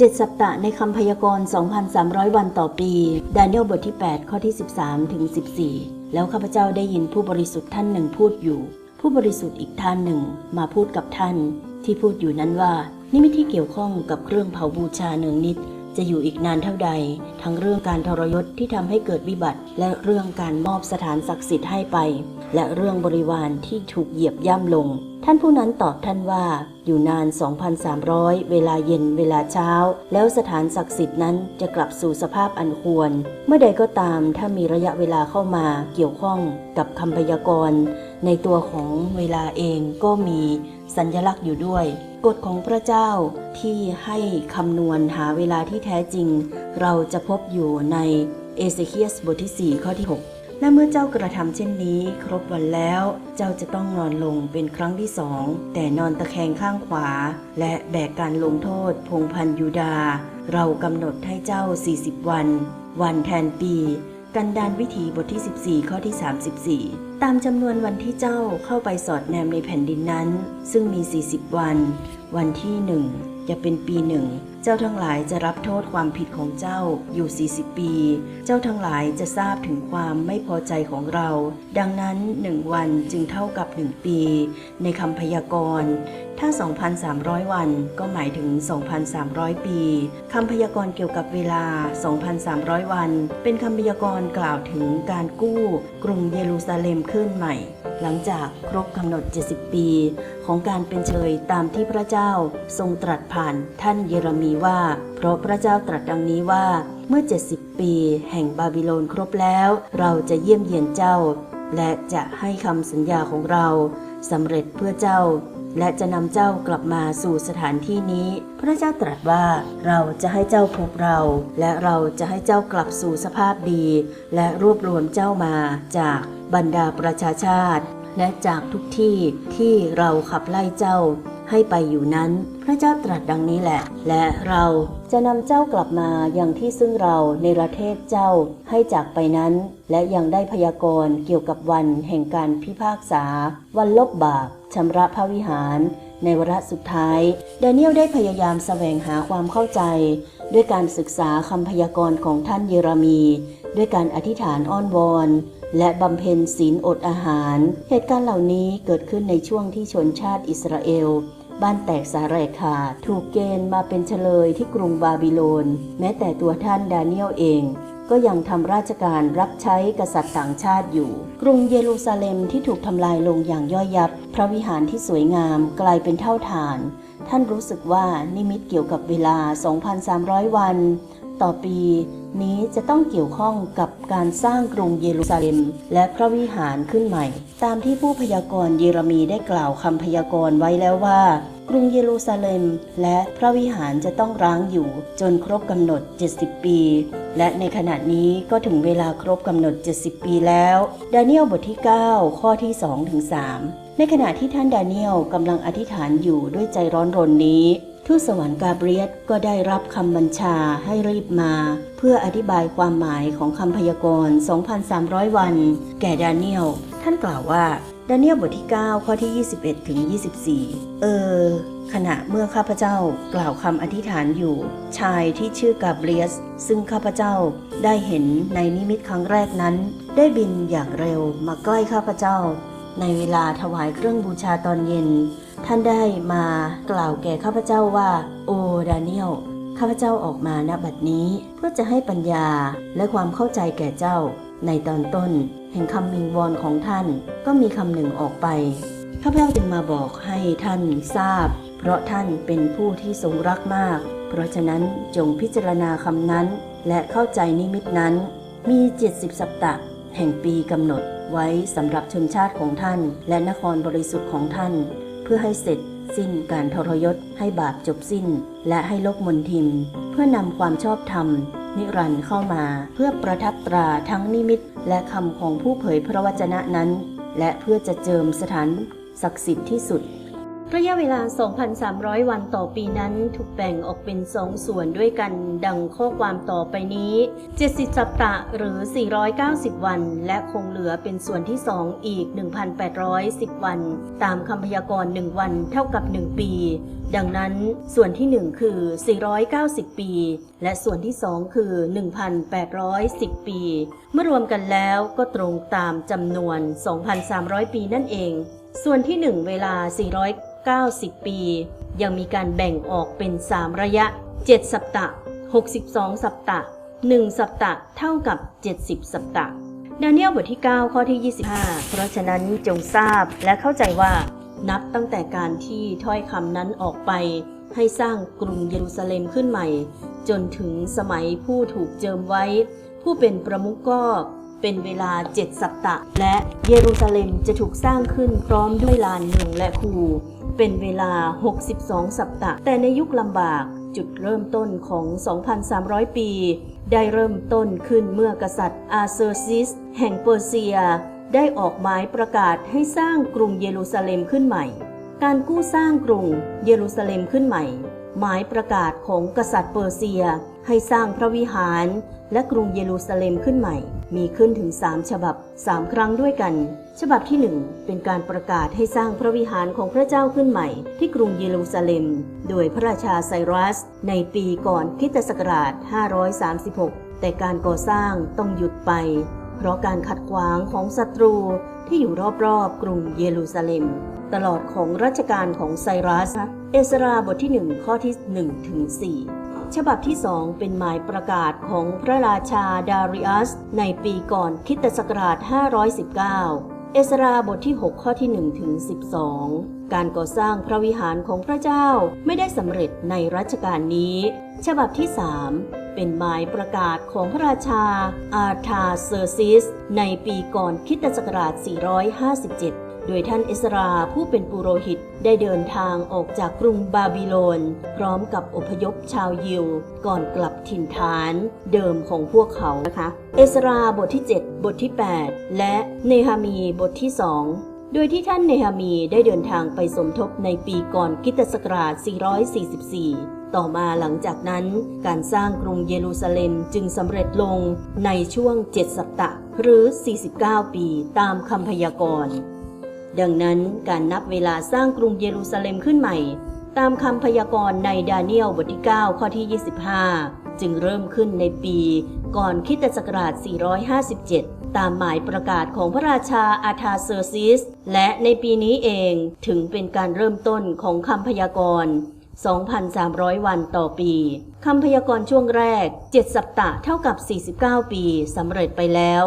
เจ็ดสัปดาห์ในคำพยากรณ์ 2,300 วันต่อปี ดาเนียลบทที่ 8 ข้อที่ 13 ถึง 14 แล้วข้าพเจ้าได้ยินผู้บริสุทธิ์ท่านหนึ่งพูดอยู่ ผู้บริสุทธิ์อีกท่านหนึ่งมาพูดกับท่าน ที่พูดอยู่นั้นว่า นิมิตที่เกี่ยวข้องกับเครื่องเผาบูชาเนืองนิด จะอยู่อีกนานเท่าใด ทั้งเรื่องการทรยศที่ทำให้เกิดวิบัติ และเรื่องการมอบสถานศักดิ์สิทธิ์ให้ไป และเรื่องบริวารที่ถูกเหยียบย่ำลง ท่านผู้นั้นตอบท่านว่า อยู่นาน 2,300 เวลาเย็นเวลาเช้า แล้วสถานศักดิ์สิทธิ์นั้นจะกลับสู่สภาพอันควร เมื่อใดก็ตามถ้ามีระยะเวลาเข้ามาเกี่ยวข้องกับคำพยากรณ์ ในตัวของเวลาเองก็มีสัญลักษณ์อยู่ด้วย กฎของพระเจ้าที่ให้คำนวณหาเวลาที่แท้จริง เราจะพบอยู่ในเอเซเคียสบทที่ 4 ข้อที่ 6 และเมื่อเจ้ากระทำเช่นนี้ ครบวันแล้ว เจ้าจะต้องนอนลงเป็นครั้งที่สอง แต่นอนตะแคงข้างขวา และแบกการลงโทษ พงพันยูดา เรากำหนดให้เจ้า 40 วัน วันแทนปี กันดานวิถีบทที่ 14 ข้อที่ 34 ตามจำนวนวันที่เจ้าเข้าไปสอดแนมในแผ่นดินนั้น ซึ่งมี 40 วัน วันที่หนึ่งจะเป็นปีหนึ่ง เจ้าทั้งหลายจะรับโทษความผิดของเจ้าอยู่ 40 ปี เจ้าทั้งหลายจะทราบถึงความไม่พอใจของเรา ดังนั้นหนึ่งวันจึงเท่ากับหนึ่งปี ในคำพยากรณ์ ถ้า 2,300 วันก็หมายถึง 2,300 ปี คำพยากรณ์เกี่ยวกับเวลา 2,300 วัน เป็นคำพยากรณ์กล่าวถึงการกู้กรุงเยรูซาเล็มขึ้นใหม่ หลังจากครบกำหนด 70 ปี ของการเป็นเฉลยตามที่พระเจ้าทรงตรัสผ่านท่านเยเรมีว่า เพราะพระเจ้าตรัสดังนี้ว่า เมื่อ 70 ปีแห่งบาบิโลนครบแล้ว เราจะเยี่ยมเยียนเจ้า และจะให้คำสัญญาของเราสำเร็จเพื่อเจ้า และจะนำเจ้ากลับมาสู่สถานที่นี้ พระเจ้าตรัสว่าเราจะให้เจ้าพบเรา และเราจะให้เจ้ากลับสู่สภาพดี และรวบรวมเจ้ามาจากบรรดาประชาชาติ และจากทุกที่ที่เราขับไล่เจ้าให้ไปอยู่นั้น พระเจ้าตรัสดังนี้แหละ และเราจะนำเจ้ากลับมาอย่างที่ซึ่งเราในประเทศเจ้าให้จากไปนั้น และยังได้พยากรณ์เกี่ยวกับวันแห่งการพิพากษา วันลบบาป ชำระพระวิหาร ในวาระสุดท้ายดาเนียลได้พยายามแสวงหาความเข้าใจ ด้วยการศึกษาคำพยากรณ์ของท่านเยเรมี ด้วยการอธิษฐานอ้อนวอนและบำเพ็ญศีลอดอาหาร เหตุการณ์เหล่านี้เกิดขึ้นในช่วงที่ชนชาติอิสราเอล บ้านแตกสาแรกขาดถูกเกณฑ์มาเป็นเฉลยที่กรุงบาบิโลน แม้แต่ตัวท่านดาเนียลเอง ก็ยังทำราชการรับใช้กษัตริย์ต่างชาติอยู่ กรุงเยรูซาเล็มที่ถูกทำลายลงอย่างย่อยยับ พระวิหารที่สวยงามกลายเป็นเท่าฐาน ท่านรู้สึกว่านิมิตเกี่ยวกับเวลา 2,300 วัน ต่อปีนี้จะต้องเกี่ยวข้องกับการสร้างกรุงเยรูซาเล็ม และพระวิหารขึ้นใหม่ ตามที่ผู้พยากรณ์เยเรมีได้กล่าวคำพยากรณ์ไว้แล้วว่า กรุงเยรูซาเล็ม และพระวิหารจะต้องร้างอยู่จนครบกำหนด 70 ปี และในขณะนี้ก็ถึงเวลาครบกำหนด 70 ปีแล้วดาเนียลบทที่ 9 ข้อที่2ถึง3ในขณะที่ท่านดาเนียลกำลังอธิษฐานอยู่ด้วยใจร้อนรนนี้ ทูตสวรรค์กาเบรียสก็ได้รับคำบัญชาให้รีบมา เพื่ออธิบายความหมายของคำพยากรณ์ 2,300 วัน แก่ดาเนียล ท่านกล่าวว่า ดาเนียลบทที่ 9 ข้อที่ 21 ถึง 24 เออ ขณะเมื่อข้าพเจ้ากล่าวคำอธิษฐานอยู่ ชายที่ชื่อกาเบรียส ซึ่งข้าพเจ้าได้เห็นในนิมิตครั้งแรกนั้น ได้บินอย่างเร็วมาใกล้ข้าพเจ้า ในเวลาถวายเครื่องบูชาตอนเย็น ท่านได้มากล่าวแก่ข้าพเจ้าว่า โอดาเนียลข้าพเจ้าออกมาณบัดนี้เพื่อจะให้ปัญญาและความเข้าใจแก่เจ้า ในตอนต้นแห่งคำมิงวอนของท่านก็มีคำหนึ่งออกไปข้าพเจ้าจึงมาบอกให้ท่านทราบ เพราะท่านเป็นผู้ที่ทรงรักมาก เพราะฉะนั้นจงพิจารณาคำนั้น และเข้าใจนิมิตนั้น มี 70 สัปดาห์แห่งปีกำหนดไว้สำหรับชนชาติของท่าน และนครบริสุทธิ์ของท่าน เพื่อให้เสร็จสิ้นการทรยศให้บาปจบสิ้น และให้ลบมนทินเพื่อนำความชอบธรรม นิรันดร์เข้ามา เพื่อประทับตราทั้งนิมิตและคำของผู้เผยพระวจนะนั้น และเพื่อจะเจิมสถานศักดิ์สิทธิ์ที่สุด ระยะเวลา 2,300 วันต่อปีนั้นถูกแบ่งออกเป็นสองส่วนด้วยกันดังข้อความต่อไปนี้ 70 สัปตะหรือ 490 วัน และคงเหลือเป็นส่วนที่ 2 อีก 1,810 วัน ตามคำพยากรณ์ 1 วันเท่ากับ 1 ปี ดังนั้นส่วนที่ 1 คือ 490 ปี และส่วนที่ 2 คือ 1,810 ปี เมื่อรวมกันแล้วก็ตรงตามจำนวน 2,300 ปีนั่นเอง ส่วนที่ 1 เวลา 90 ปี ยังมีการแบ่งออกเป็น 3 ระยะ 7 สัปตะ 62 สัปตะ 1 สัปตะเท่ากับ 70 สัปตะดาเนียลบทที่ 9 ข้อที่ 25 เพราะฉะนั้นจงทราบและเข้าใจว่า นับตั้งแต่การที่ถ้อยคำนั้นออกไป ให้สร้างกรุงเยรูซาเล็มขึ้นใหม่ จนถึงสมัยผู้ถูกเจิมไว้ ผู้เป็นประมุขก็ เป็นเวลา7สัปตะและเยรูซาเล็มจะถูกสร้างขึ้นพร้อมด้วยลานเมืองและคู เป็นเวลา 62 สัปตะแต่ในยุคลำบากจุดเริ่มต้นของ 2,300 ปี ได้เริ่มต้นขึ้นเมื่อกษัตริย์อาเซอร์ซิส แห่งเปอร์เซีย ได้ออกหมายประกาศให้สร้างกรุงเยรูซาเล็มขึ้นใหม่ การกู้สร้างกรุงเยรูซาเล็มขึ้นใหม่ หมายประกาศของกษัตริย์เปอร์เซีย ให้สร้างพระวิหารและกรุงเยรูซาเล็มขึ้นใหม่ มีขึ้นถึง3ฉบับ3ครั้งด้วยกัน ฉบับที่1เป็นการประกาศให้สร้างพระวิหารของพระเจ้าขึ้นใหม่ ที่กรุงเยรูซาเล็ม โดยพระราชาไซรัส ในปีก่อนคริสตศักราช 536 แต่การก่อสร้างต้องหยุดไป เพราะการขัดขวางของศัตรูที่อยู่รอบๆ กรุงเยรูซาเล็ม ตลอดของรัชกาลของไซรัส เอสราบทที่ 1 ข้อที่1ถึง4 ฉบับที่2เป็นหมายประกาศของพระราชาดาริอัส ในปีก่อนคริสตศักราช 519 เอสราบทที่ 6 ข้อที่ 1 ถึง 12 การก่อสร้างพระวิหารของพระเจ้าไม่ได้สำเร็จในรัชกาลนี้ ฉบับที่3เป็นหมายประกาศของพระราชาอาธาเซอร์ซิส ในปีก่อนคริสตศักราช 457 โดยท่านเอสราผู้เป็นปุโรหิตได้เดินทางออกจากกรุงบาบิโลน พร้อมกับอพยพชาวยิว ก่อนกลับถิ่นฐานเดิมของพวกเขานะคะ เอสราบทที่ 7 บทที่ 8 และเนหามีบทที่2โดยที่ท่านเนหามีได้เดินทางไปสมทบในปีก่อนคริสตศักราช 444 ต่อมาหลังจากนั้น การสร้างกรุงเยรูซาเล็มจึงสำเร็จลงในช่วง 7 สัปดาห์หรือ 49 ปีตามคำพยากรณ์ ดังนั้นการนับเวลาสร้างกรุงเยรูซาเล็มขึ้นใหม่ ตามคำพยากรณ์ในดาเนียลบทที่ 9 ข้อที่ 25 จึงเริ่มขึ้นในปีก่อนคิตศักราช 457 ตามหมายประกาศของพระราชาอาธาเซอร์ซิส และในปีนี้เองถึงเป็นการเริ่มต้นของคำพยากรณ์ 2,300 วันต่อปีคำพยากรณ์ช่วงแรก 7 สัปตะเท่ากับ 49 ปีสำเร็จไปแล้ว